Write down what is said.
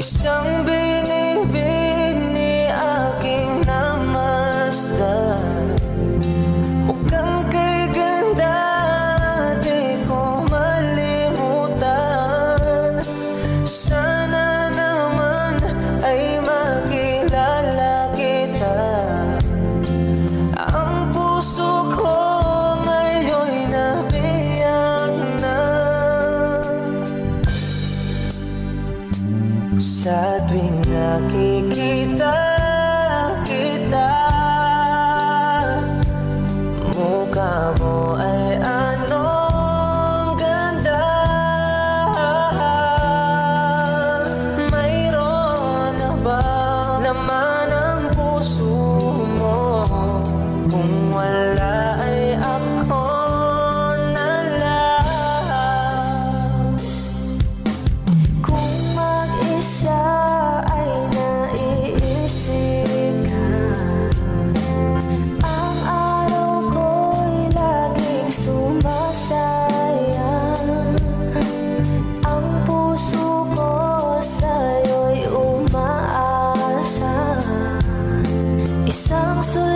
想被你 Sa tuwing nakikita